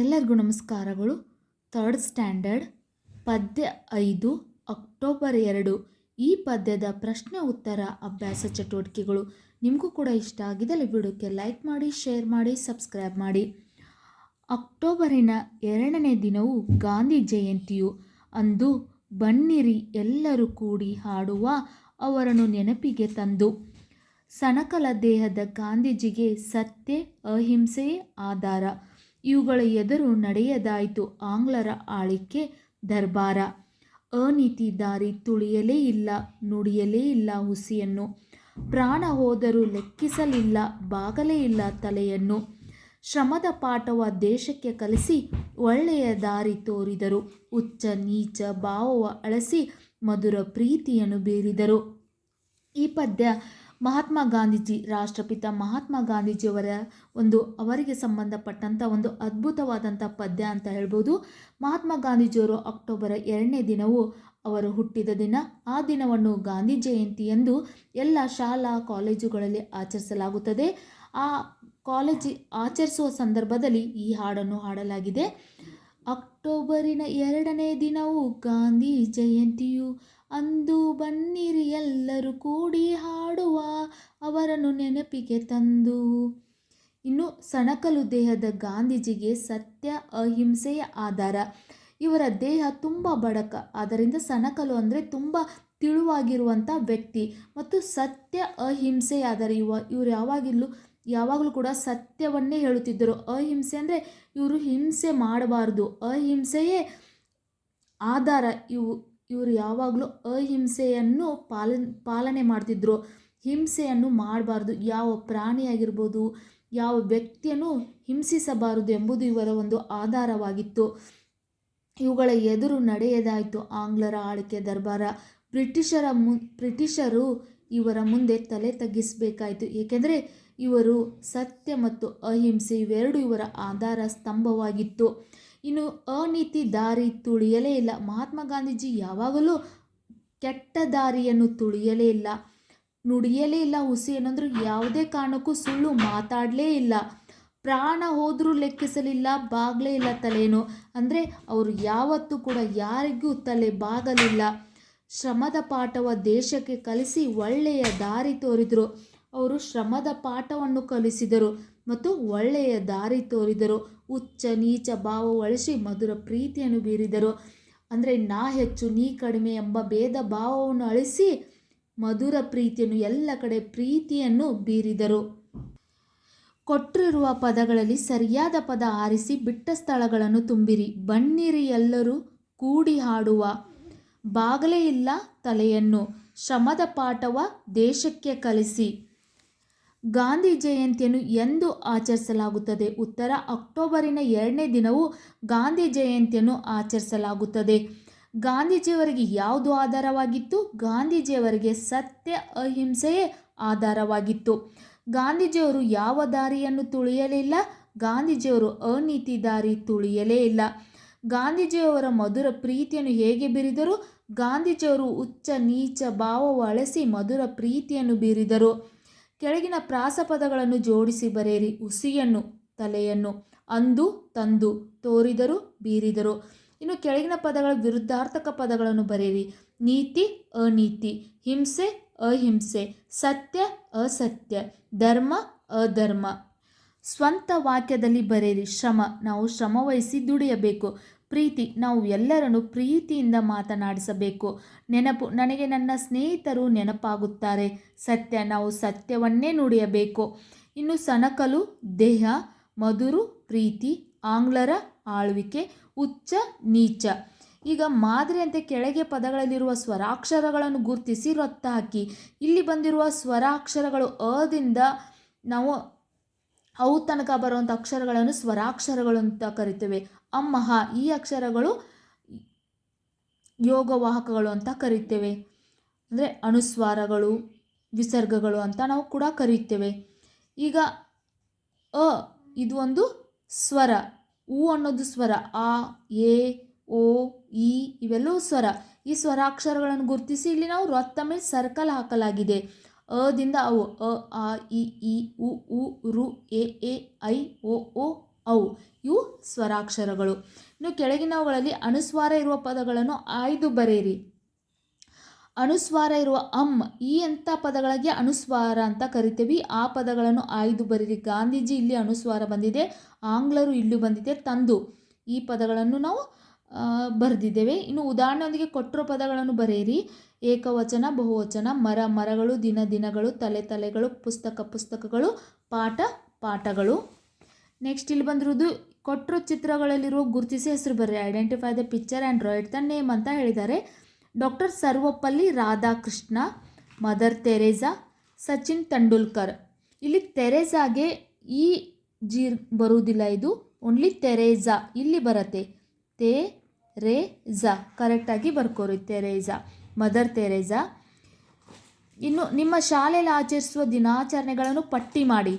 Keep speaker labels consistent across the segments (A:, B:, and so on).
A: ಎಲ್ಲರಿಗೂ ನಮಸ್ಕಾರಗಳು. Third standard, ಪದ್ಯ ಐದು, ಅಕ್ಟೋಬರ್ ಎರಡು. ಈ ಪದ್ಯದ ಪ್ರಶ್ನೆ, ಉತ್ತರ, ಅಭ್ಯಾಸ, ಚಟುವಟಿಕೆಗಳು ನಿಮಗೂ ಕೂಡ ಇಷ್ಟ ಆಗಿದ್ದಲ್ಲಿ ವಿಡಿಯೋಕ್ಕೆ ಲೈಕ್ ಮಾಡಿ, ಶೇರ್ ಮಾಡಿ, ಸಬ್ಸ್ಕ್ರೈಬ್ ಮಾಡಿ. ಅಕ್ಟೋಬರಿನ ಎರಡನೇ ದಿನವು ಗಾಂಧಿ ಜಯಂತಿಯು. ಅಂದು ಬನ್ನಿರಿ, ಎಲ್ಲರೂ ಕೂಡಿ ಹಾಡುವ ಅವರನ್ನು ನೆನಪಿಗೆ ತಂದು. ಸಣಕಲ ದೇಹದ ಗಾಂಧೀಜಿಗೆ ಸತ್ಯ ಅಹಿಂಸೆಯೇ ಆಧಾರ. ಇವುಗಳ ಎದುರು ನಡೆಯದಾಯಿತು ಆಂಗ್ಲರ ಆಳಿಕೆ ದರ್ಬಾರ. ಅನೀತಿ ದಾರಿ ತುಳಿಯಲೇ ಇಲ್ಲ, ನುಡಿಯಲೇ ಇಲ್ಲ ಹುಸಿಯನ್ನು. ಪ್ರಾಣ ಹೋದರೂ ಲೆಕ್ಕಿಸಲಿಲ್ಲ, ಬಾಗಲೇ ಇಲ್ಲ ತಲೆಯನ್ನು. ಶ್ರಮದ ಪಾಠವ ದೇಶಕ್ಕೆ ಕಲಿಸಿ ಒಳ್ಳೆಯ ದಾರಿ ತೋರಿದರು. ಉಚ್ಚ ನೀಚ ಭಾವವ ಅಳಸಿ ಮಧುರ ಪ್ರೀತಿಯನ್ನು ಬೀರಿದರು. ಈ ಪದ್ಯ ಮಹಾತ್ಮ ಗಾಂಧೀಜಿ ರಾಷ್ಟ್ರಪಿತ ಮಹಾತ್ಮ ಗಾಂಧೀಜಿಯವರ ಒಂದು ಅವರಿಗೆ ಸಂಬಂಧಪಟ್ಟಂಥ ಒಂದು ಅದ್ಭುತವಾದಂಥ ಪದ್ಯ ಅಂತ ಹೇಳ್ಬೋದು. ಮಹಾತ್ಮ ಗಾಂಧೀಜಿಯವರು ಅಕ್ಟೋಬರ್ ಎರಡನೇ ದಿನವು ಅವರು ಹುಟ್ಟಿದ ದಿನ. ಆ ದಿನವನ್ನು ಗಾಂಧಿ ಜಯಂತಿ ಎಂದು ಎಲ್ಲ ಶಾಲಾ ಕಾಲೇಜುಗಳಲ್ಲಿ ಆಚರಿಸಲಾಗುತ್ತದೆ. ಆ ಕಾಲೇಜಿ ಆಚರಿಸುವ ಸಂದರ್ಭದಲ್ಲಿ ಈ ಹಾಡನ್ನು ಹಾಡಲಾಗಿದೆ. ಅಕ್ಟೋಬರಿನ ಎರಡನೇ ದಿನವು ಗಾಂಧಿ ಜಯಂತಿಯು. ಅಂದು ಬನ್ನಿರಿ ಎಲ್ಲರೂ ಕೂಡಿ ಹಾಡುವ ಅವರನ್ನು ನೆನಪಿಗೆ ತಂದು. ಇನ್ನು ಸಣಕಲು ದೇಹದ ಗಾಂಧೀಜಿಗೆ ಸತ್ಯ, ಅಹಿಂಸೆಯ ಆಧಾರ. ಇವರ ದೇಹ ತುಂಬ ಬಡಕ. ಆದ್ದರಿಂದ ಸಣಕಲು ಅಂದರೆ ತುಂಬ ತಿಳುವಾಗಿರುವಂಥ ವ್ಯಕ್ತಿ. ಮತ್ತು ಸತ್ಯ ಅಹಿಂಸೆಯಾದರೆ ಇವ ಇವರು ಯಾವಾಗಿಲ್ಲೂ ಯಾವಾಗಲೂ ಕೂಡ ಸತ್ಯವನ್ನೇ ಹೇಳುತ್ತಿದ್ದರು. ಅಹಿಂಸೆ ಅಂದರೆ ಇವರು ಹಿಂಸೆ ಮಾಡಬಾರ್ದು. ಅಹಿಂಸೆಯೇ ಆಧಾರ. ಇವು, ಇವರು ಯಾವಾಗಲೂ ಅಹಿಂಸೆಯನ್ನು ಪಾಲನ್, ಪಾಲನೆ ಮಾಡ್ತಿದ್ರು. ಹಿಂಸೆಯನ್ನು ಮಾಡಬಾರ್ದು. ಯಾವ ಪ್ರಾಣಿಯಾಗಿರ್ಬೋದು, ಯಾವ ವ್ಯಕ್ತಿಯನ್ನು ಹಿಂಸಿಸಬಾರದು ಎಂಬುದು ಇವರ ಒಂದು ಆಧಾರವಾಗಿತ್ತು. ಇವುಗಳ ಎದುರು ನಡೆಯದಾಯಿತು. ಆಂಗ್ಲರ ಆಳ್ವಿಕೆ ದರ್ಬಾರ. ಬ್ರಿಟಿಷರ ಮು, ಬ್ರಿಟಿಷರು ಇವರ ಮುಂದೆ ತಲೆ ತಗ್ಗಿಸಬೇಕಾಯಿತು. ಏಕೆಂದರೆ ಇವರು ಸತ್ಯ ಮತ್ತು ಅಹಿಂಸೆ ಇವೆರಡೂ ಇವರ ಆಧಾರ ಸ್ತಂಭವಾಗಿತ್ತು. ಇನ್ನು ಅನೀತಿ ದಾರಿ ತುಳಿಯಲೇ ಇಲ್ಲ. ಮಹಾತ್ಮ ಗಾಂಧೀಜಿ ಯಾವಾಗಲೂ ಕೆಟ್ಟ ದಾರಿಯನ್ನು ತುಳಿಯಲೇ ಇಲ್ಲ. ನುಡಿಯಲೇ ಇಲ್ಲ ಹುಸಿ ಏನಂದ್ರೆ ಯಾವುದೇ ಕಾರಣಕ್ಕೂ ಸುಳ್ಳು ಮಾತಾಡಲೇ ಇಲ್ಲ. ಪ್ರಾಣ ಹೋದರೂ ಲೆಕ್ಕಿಸಲಿಲ್ಲ, ಬಾಗಲೇ ಇಲ್ಲ ತಲೇನೋ. ಅಂದರೆ ಅವರು ಯಾವತ್ತೂ ಕೂಡ ಯಾರಿಗೂ ತಲೆ ಬಾಗಲಿಲ್ಲ. ಶ್ರಮದ ಪಾಠವ ದೇಶಕ್ಕೆ ಕಲಿಸಿ ಒಳ್ಳೆಯ ದಾರಿ ತೋರಿದರು. ಅವರು ಶ್ರಮದ ಪಾಠವನ್ನು ಕಲಿಸಿದರು ಮತ್ತು ಒಳ್ಳೆಯ ದಾರಿ ತೋರಿದರು. ಉಚ್ಚ ನೀಚ ಭಾವ ಒಳಿಸಿ ಮಧುರ ಪ್ರೀತಿಯನ್ನು ಬೀರಿದರು. ಅಂದರೆ ನಾ ಹೆಚ್ಚು, ನೀ ಕಡಿಮೆ ಎಂಬ ಭೇದ ಭಾವವನ್ನು ಅಳಿಸಿ ಮಧುರ ಪ್ರೀತಿಯನ್ನು, ಎಲ್ಲ ಕಡೆ ಪ್ರೀತಿಯನ್ನು ಬೀರಿದರು. ಕೊಟ್ಟಿರುವ ಪದಗಳಲ್ಲಿ ಸರಿಯಾದ ಪದ ಆರಿಸಿ ಬಿಟ್ಟ ಸ್ಥಳಗಳನ್ನು ತುಂಬಿರಿ. ಬನ್ನಿರಿ ಎಲ್ಲರೂ, ಕೂಡಿ ಹಾಡುವ. ಬಾಗಲೇ ಇಲ್ಲ ತಲೆಯನ್ನು. ಶ್ರಮದ ಪಾಠವ ದೇಶಕ್ಕೆ ಕಲಿಸಿ. ಗಾಂಧಿ ಜಯಂತಿಯನ್ನು ಎಂದು ಆಚರಿಸಲಾಗುತ್ತದೆ. ಉತ್ತರ ಅಕ್ಟೋಬರಿನ ಎರಡನೇ ದಿನವು ಗಾಂಧಿ ಜಯಂತಿಯನ್ನು ಆಚರಿಸಲಾಗುತ್ತದೆ. ಗಾಂಧೀಜಿಯವರಿಗೆ ಯಾವುದು ಆಧಾರವಾಗಿತ್ತು? ಗಾಂಧೀಜಿಯವರಿಗೆ ಸತ್ಯ, ಅಹಿಂಸೆಯೇ ಆಧಾರವಾಗಿತ್ತು. ಗಾಂಧೀಜಿಯವರು ಯಾವ ದಾರಿಯನ್ನು ತುಳಿಯಲಿಲ್ಲ? ಗಾಂಧೀಜಿಯವರು ಅನೀತಿ ದಾರಿ ತುಳಿಯಲೇ ಇಲ್ಲ. ಗಾಂಧೀಜಿಯವರ ಮಧುರ ಪ್ರೀತಿಯನ್ನು ಹೇಗೆ ಬೀರಿದರು? ಗಾಂಧೀಜಿಯವರು ಉಚ್ಚ, ನೀಚ ಭಾವವು ಅಳಸಿ ಮಧುರ ಪ್ರೀತಿಯನ್ನು ಬೀರಿದರು. ಕೆಳಗಿನ ಪ್ರಾಸಪದಗಳನ್ನು ಜೋಡಿಸಿ ಬರೆಯಿರಿ. ಹುಸಿಯನ್ನು ತಲೆಯನ್ನು ಅಂದು, ತಂದು ತೋರಿದರು, ಬೀರಿದರು. ಇನ್ನು ಕೆಳಗಿನ ಪದಗಳ ವಿರುದ್ಧಾರ್ಥಕ ಪದಗಳನ್ನು ಬರೆಯಿರಿ. ನೀತಿ, ಅನೀತಿ, ಹಿಂಸೆ, ಅಹಿಂಸೆ, ಸತ್ಯ, ಅಸತ್ಯ, ಧರ್ಮ, ಅಧರ್ಮ. ಸ್ವಂತ ವಾಕ್ಯದಲ್ಲಿ ಬರೆಯಿರಿ. ಶ್ರಮ, ನಾವು ಶ್ರಮವಹಿಸಿ ದುಡಿಯಬೇಕು. ಪ್ರೀತಿ, ನಾವು ಎಲ್ಲರನ್ನು ಪ್ರೀತಿಯಿಂದ ಮಾತನಾಡಿಸಬೇಕು. ನೆನಪು, ನನಗೆ ನನ್ನ ಸ್ನೇಹಿತರು ನೆನಪಾಗುತ್ತಾರೆ. ಸತ್ಯ, ನಾವು ಸತ್ಯವನ್ನೇ ನುಡಿಯಬೇಕು. ಇನ್ನು ಸಣಕಲು, ದೇಹ, ಮಧುರು, ಪ್ರೀತಿ, ಆಂಗ್ಲರ ಆಳ್ವಿಕೆ ಉಚ್ಚ ನೀಚ. ಈಗ ಮಾದರಿಯಂತೆ ಕೆಳಗೆ ಪದಗಳಲ್ಲಿರುವ ಸ್ವರಾಕ್ಷರಗಳನ್ನು ಗುರುತಿಸಿ ರೊತ್ತ ಹಾಕಿ. ಇಲ್ಲಿ ಬಂದಿರುವ ಸ್ವರಾಕ್ಷರಗಳು ಅದಿಂದ ನಾವು ಅವು ತನಕ ಬರುವಂಥ ಅಕ್ಷರಗಳನ್ನು ಸ್ವರಾಕ್ಷರಗಳು ಅಂತ ಕರಿತೇವೆ. ಅಮ್ಮಹ ಈ ಅಕ್ಷರಗಳು ಯೋಗವಾಹಕಗಳು ಅಂತ ಕರಿತೇವೆ. ಅಂದರೆ ಅನುಸ್ವಾರಗಳು, ವಿಸರ್ಗಗಳು ಅಂತ ನಾವು ಕೂಡ ಕರೀತೇವೆ. ಈಗ ಅ ಇದು ಒಂದು ಸ್ವರ. ಉ ಅನ್ನೋದು ಸ್ವರ. ಆ, ಎ, ಓ, ಇ ಇವೆಲ್ಲವೂ ಸ್ವರ. ಈ ಸ್ವರಾಕ್ಷರಗಳನ್ನು ಗುರುತಿಸಿ ಇಲ್ಲಿ ನಾವು ರೊತ್ತ ಮೇಲೆ ಸರ್ಕಲ್ ಹಾಕಲಾಗಿದೆ. ಅದಿಂದ ಅವು. ಅ, ಆ, ಇ ಈ ಉ ಉ, ರು, ಎ ಎ, ಐ ಓ ಓ ಔ ಇವು ಸ್ವರಾಕ್ಷರಗಳು. ಇನ್ನು ಕೆಳಗಿನವುಗಳಲ್ಲಿ ಅನುಸ್ವಾರ ಇರುವ ಪದಗಳನ್ನು ಆಯ್ದು ಬರೆಯಿರಿ. ಅನುಸ್ವಾರ ಇರುವ ಅಮ್ ಈ ಅಂಥ ಪದಗಳಿಗೆ ಅನುಸ್ವಾರ ಅಂತ ಕರಿತೀವಿ. ಆ ಪದಗಳನ್ನು ಆಯ್ದು ಬರೀರಿ ಗಾಂಧೀಜಿ ಇಲ್ಲಿ ಅನುಸ್ವಾರ ಬಂದಿದೆ. ಆಂಗ್ಲರು ಇಲ್ಲಿ ಬಂದಿದೆ. ತಂದು ಈ ಪದಗಳನ್ನು ನಾವು ಬರೆದಿದ್ದೇವೆ. ಇನ್ನು ಉದಾಹರಣೆಯೊಂದಿಗೆ ಕೊಟ್ಟಿರೋ ಪದಗಳನ್ನು ಬರೆಯಿರಿ. ಏಕವಚನ, ಬಹುವಚನ, ಮರ, ಮರಗಳು, ದಿನ ದಿನಗಳು, ತಲೆ ತಲೆಗಳು, ಪುಸ್ತಕ ಪುಸ್ತಕಗಳು, ಪಾಠ ಪಾಠಗಳು. ನೆಕ್ಸ್ಟ್ ಇಲ್ಲಿ ಬಂದಿರೋದು ಕೊಟ್ಟಿರೋ ಚಿತ್ರಗಳಲ್ಲಿರುವ ಗುರುತಿಸಿ ಹೆಸರು ಬರ್ರಿ identify the picture and write the name ಅಂತ ಹೇಳಿದ್ದಾರೆ. Doctor Sarvepalli Radhakrishna mother Teresa Sachin Tendulkar ಇಲ್ಲಿ ತೆರೇಸಾಗೆ ಈ ಜೀರ್ ಬರುವುದಿಲ್ಲ ಇದು. ಓನ್ಲಿ ತೆರೇಸಾ ಇಲ್ಲಿ ಬರತ್ತೆ. ತೇ ರೇ ಝಾ ಕರೆಕ್ಟಾಗಿ ಬರ್ಕೋರಿ ತೆರೇಝಾ ಮದರ್ ತೆರೇಝಾ ಇನ್ನು ನಿಮ್ಮ ಶಾಲೆಯಲ್ಲಿ ಆಚರಿಸುವ ದಿನಾಚರಣೆಗಳನ್ನು ಪಟ್ಟಿ ಮಾಡಿ.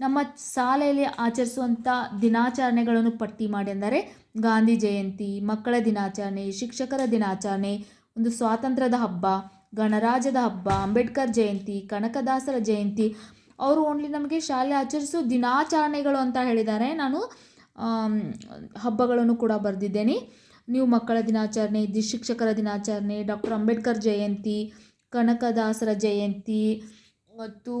A: ನಮ್ಮ ಶಾಲೆಯಲ್ಲಿ ಆಚರಿಸುವಂಥ ದಿನಾಚರಣೆಗಳನ್ನು ಪಟ್ಟಿ ಮಾಡಿ ಅಂದರೆ ಗಾಂಧಿ ಜಯಂತಿ, ಮಕ್ಕಳ ದಿನಾಚರಣೆ, ಶಿಕ್ಷಕರ ದಿನಾಚರಣೆ, ಒಂದು ಸ್ವಾತಂತ್ರ್ಯದ ಹಬ್ಬ, ಗಣರಾಜ್ಯದ ಹಬ್ಬ, ಅಂಬೇಡ್ಕರ್ ಜಯಂತಿ, ಕನಕದಾಸರ ಜಯಂತಿ. ಅವರು ಓನ್ಲಿ ನಮಗೆ ಶಾಲೆ ಆಚರಿಸುವ ದಿನಾಚರಣೆಗಳು ಅಂತ ಹೇಳಿದ್ದಾರೆ. ನಾನು ಹಬ್ಬಗಳನ್ನು ಕೂಡ ಬರೆದಿದ್ದೇನೆ. ನೀವು ಮಕ್ಕಳ ದಿನಾಚರಣೆ, ಶಿಕ್ಷಕರ ದಿನಾಚರಣೆ, ಡಾಕ್ಟರ್ ಅಂಬೇಡ್ಕರ್ ಜಯಂತಿ, ಕನಕದಾಸರ ಜಯಂತಿ, ಮತ್ತು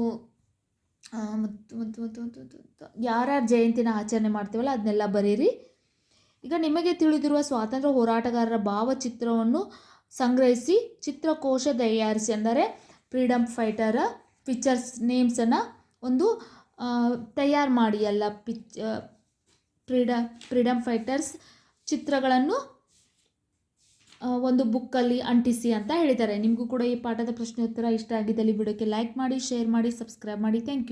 A: ಮತ್ತು ಮತ್ತು ಮತ್ತು ಮತ್ತು ಯಾರ್ಯಾರ ಜಯಂತಿನ ಆಚರಣೆ ಮಾಡ್ತೀವಲ್ಲ ಅದನ್ನೆಲ್ಲ ಬರೀರಿ. ಈಗ ನಿಮಗೆ ತಿಳಿದಿರುವ ಸ್ವಾತಂತ್ರ್ಯ ಹೋರಾಟಗಾರರ ಭಾವಚಿತ್ರವನ್ನು ಸಂಗ್ರಹಿಸಿ ಚಿತ್ರಕೋಶ ತಯಾರಿಸಿ ಅಂದರೆ ಫ್ರೀಡಮ್ ಫೈಟರ ಪಿಕ್ಚರ್ಸ್, ನೇಮ್ಸನ್ನು ಒಂದು ತಯಾರು ಮಾಡಿ ಎಲ್ಲ ಪಿಚ್ ಫ್ರೀಡ ಫ್ರೀಡಮ್ ಫೈಟರ್ಸ್ ಚಿತ್ರಗಳನ್ನು ಒಂದು ಬುಕ್ಕಲ್ಲಿ ಅಂಟಿಸಿ ಅಂತ ಹೇಳಿದ್ದಾರೆ. ನಿಮಗೂ ಕೂಡ ಈ ಪಾಠದ ಪ್ರಶ್ನೆ ಉತ್ತರ ಇಷ್ಟ ಆಗಿದ್ದಲ್ಲಿ ವಿಡಿಯೋಕ್ಕೆ ಲೈಕ್ ಮಾಡಿ ಶೇರ್ ಮಾಡಿ ಸಬ್ಸ್ಕ್ರೈಬ್ ಮಾಡಿ. Thank you